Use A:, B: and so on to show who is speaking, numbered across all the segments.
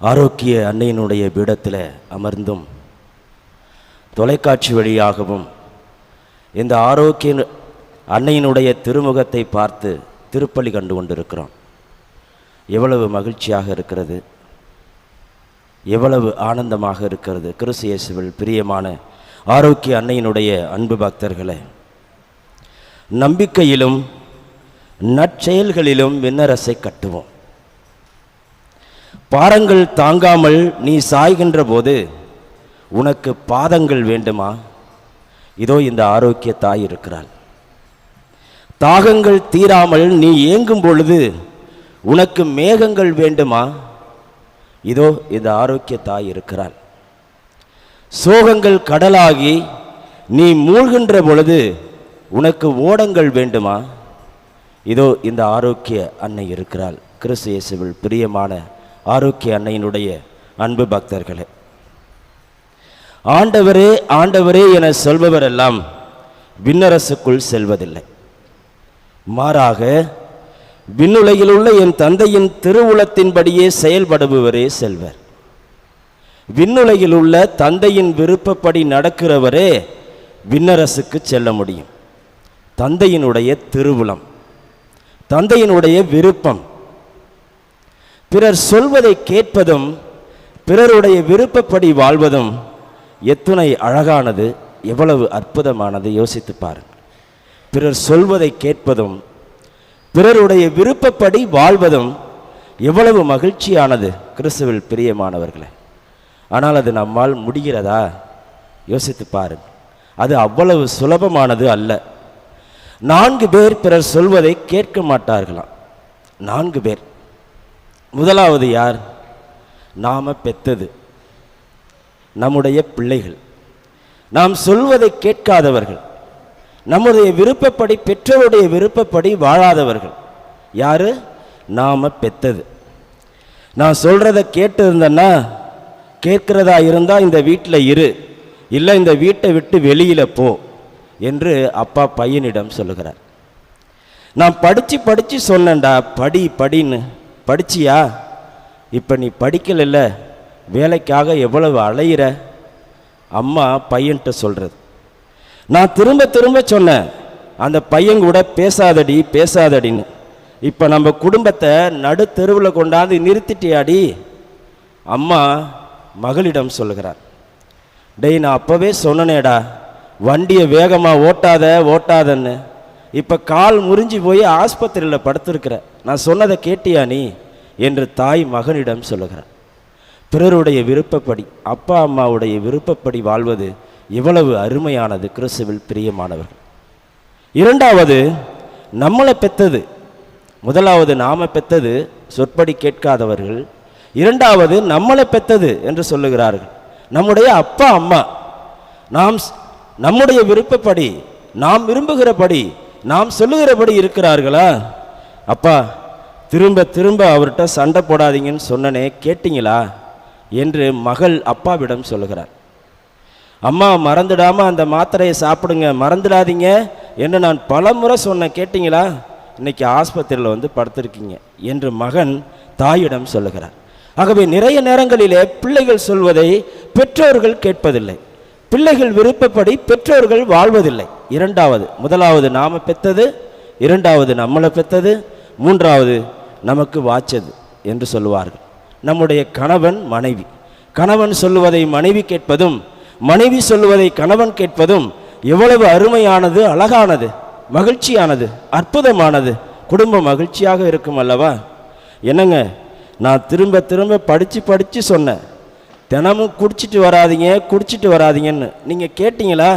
A: ஆரோக்கிய அன்னையினுடைய பீடத்தில் அமர்ந்தும் தொலைக்காட்சி வழியாகவும் இந்த ஆரோக்கிய அன்னையினுடைய திருமுகத்தை பார்த்து திருப்பலி கண்டு கொண்டிருக்கிறோம். எவ்வளவு மகிழ்ச்சியாக இருக்கிறது. எவ்வளவு ஆனந்தமாக இருக்கிறது. கிறிஸ்து இயேசுவில் பிரியமான ஆரோக்கிய அன்னையினுடைய அன்பு பக்தர்களே நம்பிக்கையிலும் நற்செயல்களிலும் விண்ணரசை கட்டுவோம். பாரங்கள் தாங்காமல் நீ சாய்கின்ற போது உனக்கு பாதங்கள் வேண்டுமா? இதோ இந்த ஆரோக்கிய தாய் இருக்கிறாள். தாகங்கள் தீராமல் நீ ஏங்கும் பொழுது உனக்கு மேகங்கள் வேண்டுமா? இதோ இந்த ஆரோக்கிய தாய் இருக்கிறாள். சோகங்கள் கடலாகி நீ மூழ்கின்ற பொழுது உனக்கு ஓடங்கள் வேண்டுமா? இதோ இந்த ஆரோக்கிய அன்னை இருக்கிறாள். கிறிஸ்து இயேசுவில் பிரியமான ஆரோக்கிய அன்னையினுடைய அன்பு பக்தர்களே. ஆண்டவரே ஆண்டவரே என சொல்பவரெல்லாம் விண்ணரசுக்குள் செல்வதில்லை. மாறாக விண்ணுலகில் உள்ள என் தந்தையின் திருவுளத்தின்படியே செயல்படுபவரே செல்வர். விண்ணுலகில் உள்ள தந்தையின் விருப்பப்படி நடக்கிறவரே விண்ணரசுக்கு செல்ல முடியும். தந்தையினுடைய திருவுளம். தந்தையினுடைய விருப்பம். பிறர் சொல்வதை கேட்பதும் பிறருடைய விருப்பப்படி வாழ்வதும் எத்துணை அழகானது எவ்வளவு அற்புதமானது யோசித்து பாருங்கள். பிறர் சொல்வதை கேட்பதும் பிறருடைய விருப்பப்படி வாழ்வதும் எவ்வளவு மகிழ்ச்சியானது கிறிஸ்துவில் பிரியமானவர்களே. ஆனால் அது நம்மால் முடிகிறதா? யோசித்து பாருங்கள். அது அவ்வளவு சுலபமானது அல்ல. நான்கு பேர் பிறர் சொல்வதை கேட்க மாட்டார்களாம். நான்கு பேர். முதலாவது யார்? நாம் பெத்தது. நம்முடைய பிள்ளைகள். நாம் சொல்வதை கேட்காதவர்கள். நம்முடைய விருப்பப்படி பெற்றோருடைய விருப்பப்படி வாழாதவர்கள். யார்? நாம் பெத்தது. நான் சொல்கிறத கேட்டு இருந்தேன்னா கேட்கிறதா இருந்தால் இந்த வீட்டில் இரு. இல்லை இந்த வீட்டை விட்டு வெளியில் போ என்று அப்பா பையனிடம் சொல்லுகிறார். நான் படித்து படித்து சொன்னேன்டா படி படின்னு. படிச்சியா? இப்போ நீ படிக்கலைல்ல வேலைக்காக எவ்வளவு அலையிற? அம்மா பையன்கிட்ட சொல்கிறது நான் திரும்ப திரும்ப சொன்னேன் அந்த பையன் கூட பேசாதடி பேசாதடின்னு. இப்போ நம்ம குடும்பத்தை நடு தெருவில் கொண்டாந்து நிறுத்திட்டியாடி? அம்மா மகளிடம் சொல்லுகிறார். டேய் நான் அப்போவே சொன்னனேடா வண்டியை வேகமாக ஓட்டாத ஓட்டாதன்னு. இப்போ கால் முறிஞ்சு போய் ஆஸ்பத்திரியில் படுத்திருக்கிற. நான் சொன்னதை கேட்டியா நீ? என்று தாய் மகனிடம் சொல்லுகிறார். பிறருடைய விருப்பப்படி அப்பா அம்மாவுடைய விருப்பப்படி வாழ்வது எவ்வளவு அருமையானது கிறிஸ்துவில் பிரியமானவர்கள். இரண்டாவது நம்மளை பெத்தது. முதலாவது நாம பெத்தது சொற்படி கேட்காதவர்கள். இரண்டாவது நம்மளை பெத்தது என்று சொல்லுகிறார்கள். நம்முடைய அப்பா அம்மா. நாம் நம்முடைய விருப்பப்படி நாம் விரும்புகிறபடி நாம் சொல்லுகிறபடி இருக்கிறார்களா? அப்பா திரும்ப திரும்ப அவர்கிட்ட சண்டை போடாதீங்கன்னு சொன்னனே கேட்டிங்களா? என்று மகள் அப்பாவிடம் சொல்லுகிறார். அம்மா மறந்துடாமல் அந்த மாத்திரையை சாப்பிடுங்க மறந்துடாதீங்க என்று நான் பலமுறை சொன்னேன் கேட்டிங்களா? இன்னைக்கு ஆஸ்பத்திரியில் வந்து படுத்திருக்கீங்க என்று மகன் தாயிடம் சொல்லுகிறார். ஆகவே நிறைய நேரங்களிலே பிள்ளைகள் சொல்வதை பெற்றோர்கள் கேட்பதில்லை. பிள்ளைகள் விருப்பப்படி பெற்றோர்கள் வாழ்வதில்லை. இரண்டாவது முதலாவது நாம பெத்தது இரண்டாவது நம்மளை பெத்தது மூன்றாவது நமக்கு வாச்சது என்று சொல்லுவார்கள். நம்முடைய கணவன் மனைவி. கணவன் சொல்லுவதை மனைவி கேட்பதும் மனைவி சொல்லுவதை கணவன் கேட்பதும் எவ்வளவு அருமையானது அழகானது மகிழ்ச்சியானது அற்புதமானது. குடும்பம் மகிழ்ச்சியாக இருக்கும் அல்லவா? என்னங்க நான் திரும்ப திரும்ப படித்து படித்து சொன்னேன். தினமும் குடிச்சிட்டு வராதீங்க குடிச்சிட்டு வராதீங்கன்னு. நீங்கள் கேட்டிங்களா?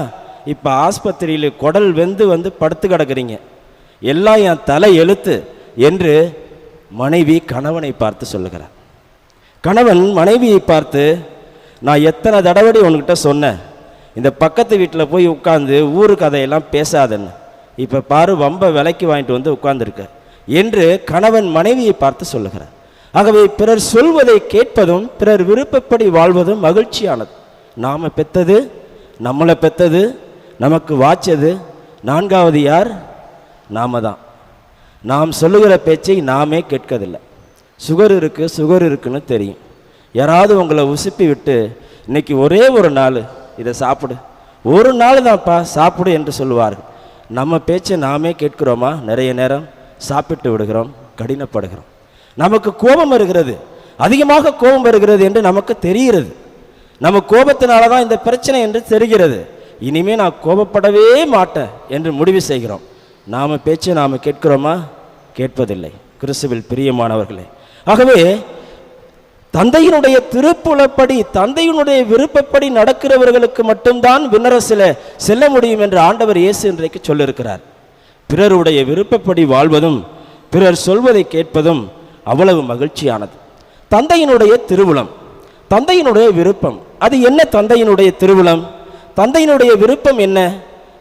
A: இப்போ ஆஸ்பத்திரியில் குடல் வெந்து வந்து படுத்து கிடக்குறீங்க. எல்லாம் என் தலை எழுத்து என்று மனைவி கணவனை பார்த்து சொல்லுகிறார். கணவன் மனைவியை பார்த்து நான் எத்தனை தடவடி உன்கிட்ட சொன்னேன். இந்த பக்கத்து வீட்டில் போய் உட்காந்து ஊரு கதையெல்லாம் பேசாதன்னு. இப்போ பாரு வம்ப விலைக்கு வாங்கிட்டு வந்து உட்காந்துருக்க என்று கணவன் மனைவியை பார்த்து சொல்லுகிறார். ஆகவே பிறர் சொல்வதை கேட்பதும் பிறர் விருப்பப்படி வாழ்வதும் மகிழ்ச்சியானது. நாம் பெத்தது நம்மளை பெத்தது நமக்கு வாச்சது நான்காவது யார்? நாம தான். நாம் சொல்லுகிற பேச்சை நாமே கேட்கதில்லை. சுகர் இருக்குது சுகர் இருக்குன்னு தெரியும். யாராவது உங்களை உசுப்பி விட்டு இன்னைக்கு ஒரே ஒரு நாள் இதை சாப்பிடு. ஒரு நாள் தான்ப்பா சாப்பிடு என்று சொல்லுவார்கள். நம்ம பேச்சை நாமே கேட்கிறோமா? நிறைய நேரம் சாப்பிட்டு விடுகிறோம் கடினப்படுகிறோம். நமக்கு கோபம் வருகிறது. அதிகமாக கோபம் வருகிறது என்று நமக்கு தெரிகிறது. நம்ம கோபத்தினால தான் இந்த பிரச்சனை என்று தெரிகிறது. இனிமே நான் கோபப்படவே மாட்டேன் என்று முடிவு செய்கிறோம். நாம் பேச்சை நாம கேட்கிறோமா? கேட்பதில்லை. கிறிஸ்துவில் பிரியமானவர்களே. ஆகவே தந்தையினுடைய திருப்புலப்படி தந்தையினுடைய விருப்பப்படி நடக்கிறவர்களுக்கு மட்டும்தான் விண்ணரசில செல்ல முடியும் என்று ஆண்டவர் இயேசு இன்றைக்கு சொல்லியிருக்கிறார். பிறருடைய விருப்பப்படி வாழ்வதும் பிறர் சொல்வதை கேட்பதும் அவ்வளவு மகிழ்ச்சியானது. தந்தையினுடைய திருவுளம். தந்தையினுடைய விருப்பம். அது என்ன தந்தையினுடைய திருவுளம்? தந்தையினுடைய விருப்பம் என்ன?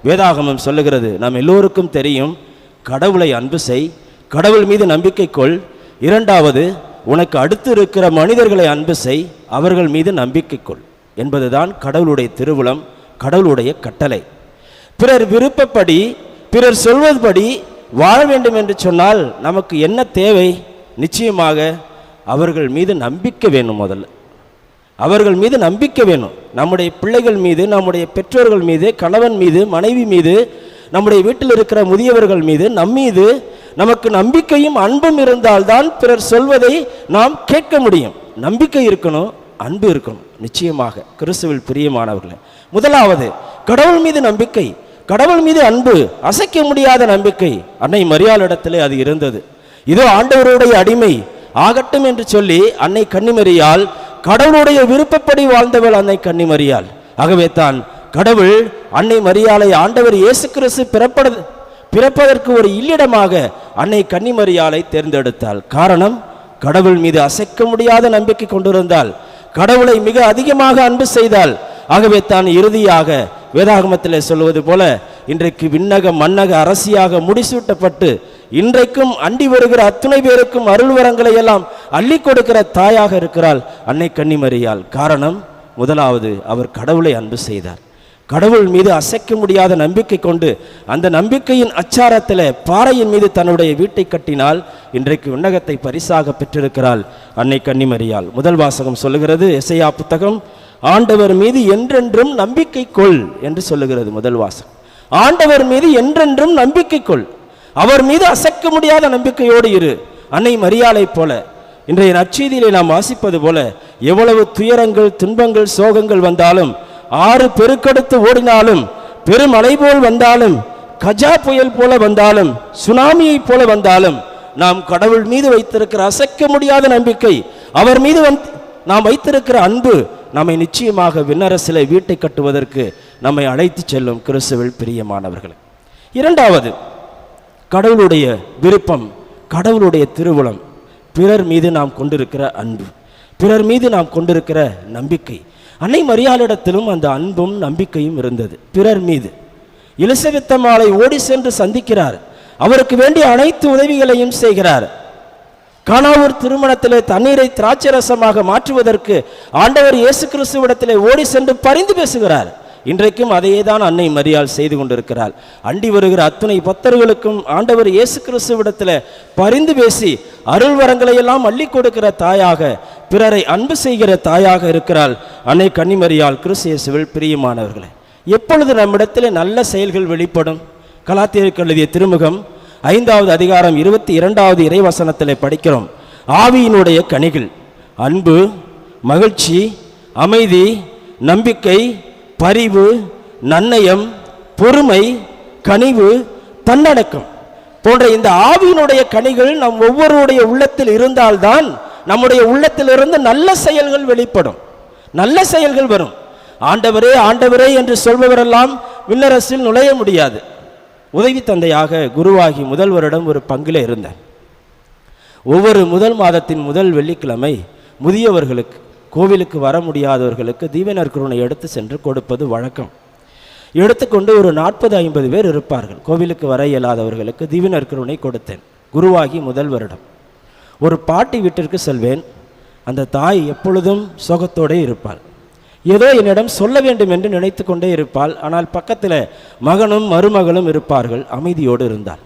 A: வேதாகமம் சொல்லுகிறது நாம் எல்லோருக்கும் தெரியும் கடவுளை அன்பு செய் கடவுள் மீது நம்பிக்கை கொள். இரண்டாவது உனக்கு அடுத்து இருக்கிற மனிதர்களை அன்பு செய் அவர்கள் மீது நம்பிக்கை கொள். என்பதுதான் கடவுளுடைய திருவுளம் கடவுளுடைய கட்டளை. பிறர் விருப்பப்படி பிறர் சொல்வதுபடி வாழ வேண்டும் என்று சொன்னால் நமக்கு என்ன தேவை? நிச்சயமாக அவர்கள் மீது நம்பிக்கை வேணும் முதல்ல. அவர்கள் மீது நம்பிக்கை வேணும். நம்முடைய பிள்ளைகள் மீது நம்முடைய பெற்றோர்கள் மீது கணவன் மீது மனைவி மீது நம்முடைய வீட்டில் இருக்கிற முதியவர்கள் மீது நம் மீது நமக்கு நம்பிக்கையும் அன்பும் இருந்தால்தான் பிறர் சொல்வதை நாம் கேட்க முடியும். நம்பிக்கை இருக்கணும் அன்பு இருக்கணும் நிச்சயமாக. கிறிஸ்துவில் பிரியமானவர்களே முதலாவது கடவுள் மீது நம்பிக்கை. கடவுள் மீது அன்பு அசைக்க முடியாத நம்பிக்கை. அன்னை மரியாளிடத்திலே அது இருந்தது. இதோ ஆண்டவருடைய அடிமை. ஆகட்டும் என்று சொல்லி அன்னை கன்னிமரியால் கடவுளுடைய விருப்பப்படி வாழ்ந்தவள் அன்னை கன்னிமரியால். ஆகவே தான் கடவுள் அன்னை மரியாலை ஆண்டவர் இயேசு கிறிஸ்து பிறப்பட பிறப்பதற்கு ஒரு இல்லிடமாக அன்னை கன்னிமரியாலை தேர்ந்தெடுத்தாள். காரணம் கடவுள் மீது அசைக்க முடியாத நம்பிக்கை கொண்டிருந்தால் கடவுளை மிக அதிகமாக அன்பு செய்தால் ஆகவே தான் இறுதியாக வேதாகமத்தில் சொல்வது போல இன்றைக்கு விண்ணக மன்னக அரசியாக முடிசூட்டப்பட்டு இன்றைக்கும் அண்டி வருகிற அத்துணை பேருக்கும் அருள் வரங்களை எல்லாம் அள்ளி கொடுக்கிற தாயாக இருக்கிறாள் அன்னை கன்னிமரியால் காரணம் முதலாவது அவர் கடவுளை அன்பு செய்தார். கடவுள் மீது அசைக்க முடியாத நம்பிக்கை கொண்டு அந்த நம்பிக்கையின் அச்சாரத்தில் பாறையின் மீது தன்னுடைய வீட்டை கட்டினால் இன்றைக்கு விண்ணகத்தை பரிசாக பெற்றிருக்கிறாள் அன்னை கன்னிமரியால் முதல் வாசகம் சொல்லுகிறது இசையா புத்தகம் ஆண்டவர் மீது என்றென்றும் நம்பிக்கை கொள் என்று சொல்லுகிறது முதல் வாசகம். ஆண்டவர் மீது என்றென்றும் நம்பிக்கை கொள் அவர் மீது அசைக்க முடியாத நம்பிக்கையோடு இரு. அன்னை மரியாதை போல. இன்றைய நற்செய்தியிலே நாம் வாசிப்பது போல எவ்வளவு துயரங்கள் துன்பங்கள் சோகங்கள் வந்தாலும் ஆறு பெருக்கெடுத்து ஓடினாலும் பெருமலை போல் வந்தாலும் கஜா புயல் போல வந்தாலும் சுனாமியைப் போல வந்தாலும் நாம் கடவுள் மீது வைத்திருக்கிற அசைக்க முடியாத நம்பிக்கை அவர் மீது வந் நாம் வைத்திருக்கிற அன்பு நம்மை நிச்சயமாக விண்ணரசிலே வீட்டை கட்டுவதற்கு நம்மை அழைத்து செல்லும் கிறிஸ்துவில் பிரியமானவர்கள். இரண்டாவது கடவுளுடைய விருப்பம் கடவுளுடைய திருவுளம். பிறர் மீது நாம் கொண்டிருக்கிற அன்பு பிறர் மீது நாம் கொண்டிருக்கிற நம்பிக்கை. அன்னை மரியாளிடத்திலும் அந்த அன்பும் நம்பிக்கையும் இருந்தது. பிறர் மீது. இலிசபெத்தம்மாளை ஓடி சென்று சந்திக்கிறார். அவருக்கு வேண்டிய அனைத்து உதவிகளையும் செய்கிறார். காணாவூர் திருமணத்திலே தண்ணீரை திராட்சை ரசமாக மாற்றுவதற்கு ஆண்டவர் இயேசு கிறிஸ்துவிடத்திலே ஓடி சென்று பரிந்து பேசுகிறார். இன்றைக்கும் அதையே தான் அன்னை மரியாள் செய்து கொண்டிருக்கிறாள். அண்டி வருகிற அத்துணை பக்தர்களுக்கும் ஆண்டவர் இயேசு கிறிஸ்துவிடத்தில் பரிந்து பேசி அருள் வரங்களை எல்லாம் அள்ளி கொடுக்கிற தாயாக பிறரை அன்பு செய்கிற தாயாக இருக்கிறாள் அன்னை கன்னிமரியாள் கிறிஸ்து இயேசுவில் பிரியமானவர்களே. எப்பொழுது நம்மிடத்தில் நல்ல செயல்கள் வெளிப்படும்? கலாத்தியருக்கு எழுதிய திருமுகம் ஐந்தாவது அதிகாரம் இருபத்தி இரண்டாவது இறைவசனத்திலே படிக்கிறோம். ஆவியினுடைய கனிகள் அன்பு மகிழ்ச்சி அமைதி நம்பிக்கை பரிவு நன்னயம் பொறுமை கனிவு தன்னடக்கம் போன்ற இந்த ஆவியினுடைய கனிகள் நம் ஒவ்வொருடைய உள்ளத்தில் இருந்தால்தான் நம்முடைய உள்ளத்திலிருந்து நல்ல செயல்கள் வெளிப்படும். நல்ல செயல்கள் வரும். ஆண்டவரே ஆண்டவரே என்று சொல்பவரெல்லாம் விண்ணரசில் நுழைய முடியாது. உதவி தந்தையாக குருவாகி முதல் வருடம் ஒரு பங்கில் இருந்தேன். ஒவ்வொரு முதல் மாதத்தின் முதல் வெள்ளிக்கிழமை முதியவர்களுக்கு கோவிலுக்கு வர முடியாதவர்களுக்கு தீவனர் குருணை எடுத்து சென்று கொடுப்பது வழக்கம். எடுத்துக்கொண்டு ஒரு நாற்பது ஐம்பது பேர் இருப்பார்கள். கோவிலுக்கு வர இயலாதவர்களுக்கு தீவினர் கருணை கொடுத்தேன். குருவாகி முதல் வருடம். ஒரு பாட்டி வீட்டிற்கு செல்வேன். அந்த தாய் எப்பொழுதும் சோகத்தோடே இருப்பாள். ஏதோ என்னிடம் சொல்ல வேண்டும் என்று நினைத்து கொண்டே இருப்பாள். ஆனால் பக்கத்தில் மகனும் மருமகளும் இருப்பார்கள். அமைதியோடு இருந்தாள்.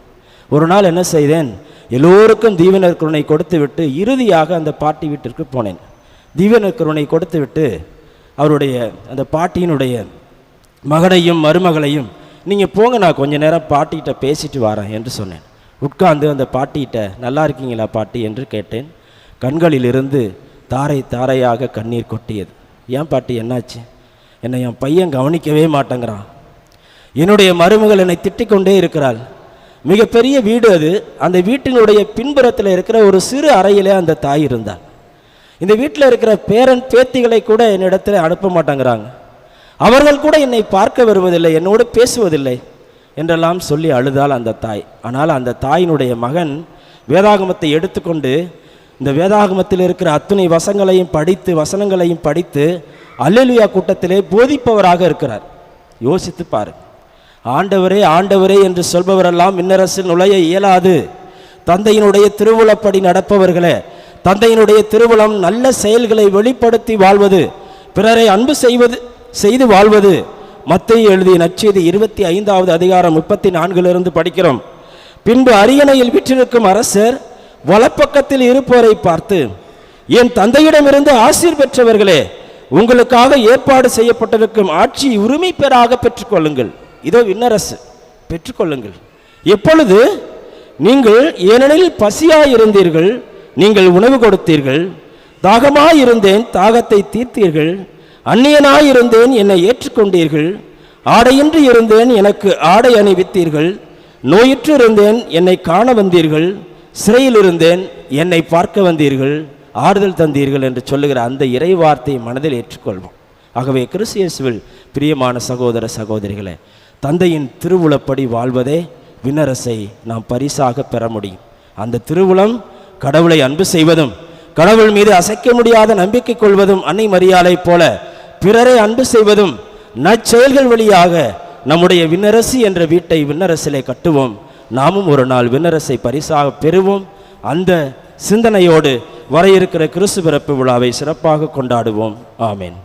A: ஒரு நாள் என்ன செய்தேன்? எல்லோருக்கும் தீவனர் குருணை கொடுத்து விட்டு இறுதியாக அந்த பாட்டி வீட்டிற்கு போனேன். தீவன கருணை அவருடைய அந்த பாட்டியினுடைய மகனையும் மருமகளையும் நீங்கள் போங்க நான் கொஞ்ச நேரம் பாட்டிகிட்ட பேசிட்டு வரேன் என்று சொன்னேன். உட்கார்ந்து அந்த பாட்டிகிட்ட நல்லா இருக்கீங்களா பாட்டி? என்று கேட்டேன். கண்களிலிருந்து தாரை தாரையாக கண்ணீர் கொட்டியது. ஏன் பாட்டி என்னாச்சு? என்னை என் பையன் கவனிக்கவே மாட்டேங்கிறான். என்னுடைய மருமகள் என்னை திட்டிக்கொண்டே இருக்கிறாள். மிகப்பெரிய வீடு அது. அந்த வீட்டினுடைய பின்புறத்தில் இருக்கிற ஒரு சிறு அறையிலே அந்த தாய் இருந்தாள். இந்த வீட்டில் இருக்கிற பேரன் பேத்திகளை கூட என்னிடத்தில் அனுப்ப மாட்டேங்கிறாங்க. அவர்கள் கூட என்னை பார்க்க வருவதில்லை என்னோடு பேசுவதில்லை என்றெல்லாம் சொல்லி அழுதாள் அந்த தாய். ஆனால் அந்த தாயினுடைய மகன் வேதாகமத்தை எடுத்துக்கொண்டு இந்த வேதாகமத்தில் இருக்கிற அத்துணை வசங்களையும் படித்து வசனங்களையும் படித்து அல்லேலுயா கூட்டத்திலே போதிப்பவராக இருக்கிறார். யோசித்து பாருங்க ஆண்டவரே ஆண்டவரே என்று சொல்பவரெல்லாம் மின்னரசில் நுழைய இயலாது. தந்தையினுடைய திருவுளப்படி நடப்பவர்களே தந்தையினுடைய திருவுளம் நல்ல செயல்களை வெளிப்படுத்தி வாழ்வது பிறரை அன்பு செய்வது செய்து வாழ்வது. மத்திய எழுதிய நச்செய்தி இருபத்தி ஐந்தாவது அதிகாரம் முப்பத்தி நான்கிலிருந்து படிக்கிறோம். பின்பு அரியணையில் விற்றிருக்கும் அரசர் வலப்பக்கத்தில் இருப்போரை பார்த்து என் தந்தையிடமிருந்து ஆசீர் பெற்றவர்களே உங்களுக்காக ஏற்பாடு செய்யப்பட்டிருக்கும் ஆட்சி உரிமை பெறாக பெற்றுக்கொள்ளுங்கள். இதோ விண்ணரசு பெற்றுக்கொள்ளுங்கள். எப்பொழுது நீங்கள் ஏனெனில் பசியாயிருந்தீர்கள் நீங்கள் உணவு கொடுத்தீர்கள் தாகமாயிருந்தேன் தாகத்தை தீர்த்தீர்கள் அந்நியனாயிருந்தேன் என்னை ஏற்றுக்கொண்டீர்கள் ஆடையின்றி இருந்தேன் எனக்கு ஆடை அணிவித்தீர்கள் நோயுற்று இருந்தேன் என்னை காண வந்தீர்கள் சிறையில் இருந்தேன் என்னை பார்க்க வந்தீர்கள் ஆறுதல் தந்தீர்கள் என்று சொல்லுகிற அந்த இறை வார்த்தையை மனதில் ஏற்றுக்கொள்வோம். ஆகவே கிறிஸ்தியசுவில் பிரியமான சகோதர சகோதரிகளே தந்தையின் திருவுளப்படி வாழ்வதே விண்ணரசை நாம் பரிசாக பெற முடியும். அந்த திருவுளம் கடவுளை அன்பு செய்வதும் கடவுள் மீது அசைக்க முடியாத நம்பிக்கை கொள்வதும் அன்னை மரியாதை போல பிறரை அன்பு செய்வதும் நற்செயல்கள் வழியாக நம்முடைய விண்ணரசு என்ற வீட்டை விண்ணரசிலே கட்டுவோம். நாமும் ஒரு நாள் விண்ணரசை பரிசாக பெறுவோம். அந்த சிந்தனையோடு வர இருக்கிற கிறிஸ்து பிறப்பு விழாவை சிறப்பாக கொண்டாடுவோம். ஆமேன்.